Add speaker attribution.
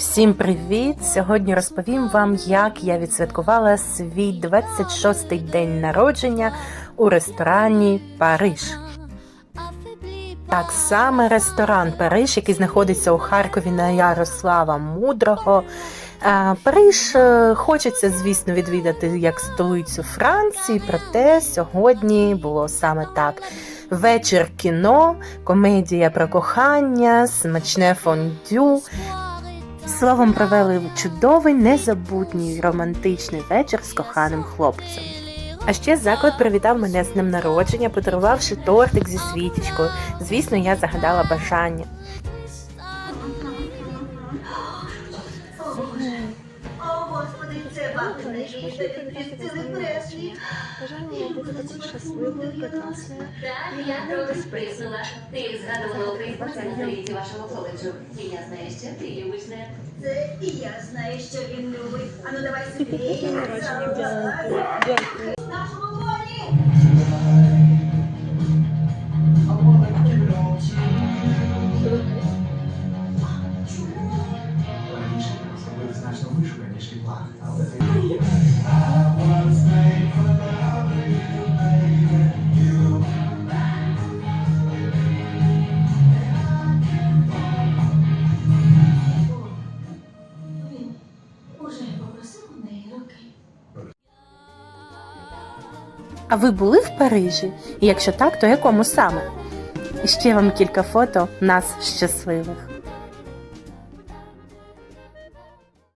Speaker 1: Всім привіт! Сьогодні розповім вам, як я відсвяткувала свій 26-й день народження у ресторані Париж. Так саме ресторан Париж, який знаходиться у Харкові на Ярослава Мудрого. Париж е, хочеться, звісно, відвідати як столицю Франції, проте сьогодні було саме так. Вечір кіно, комедія про кохання, смачне фондю. Словом, провели чудовий, незабутній романтичний вечір з коханим хлопцем. А ще заклад привітав мене з днем народження, подарувавши тортик зі світічкою. Звісно, я загадала бажання.
Speaker 2: Господи, це бабина їжа від
Speaker 3: щасливою, прекрасною.
Speaker 4: Так, я трохи сприснула. Ти згадувала українську на вашого коледжу. І я знаю, що ти любиш не.
Speaker 2: Це і я знаю, що він любить. Ану, давай сюди.
Speaker 5: Вищу, ніж і але
Speaker 2: руки.
Speaker 1: А ви були в Парижі? І якщо так, то якому саме? І ще вам кілька фото нас щасливих.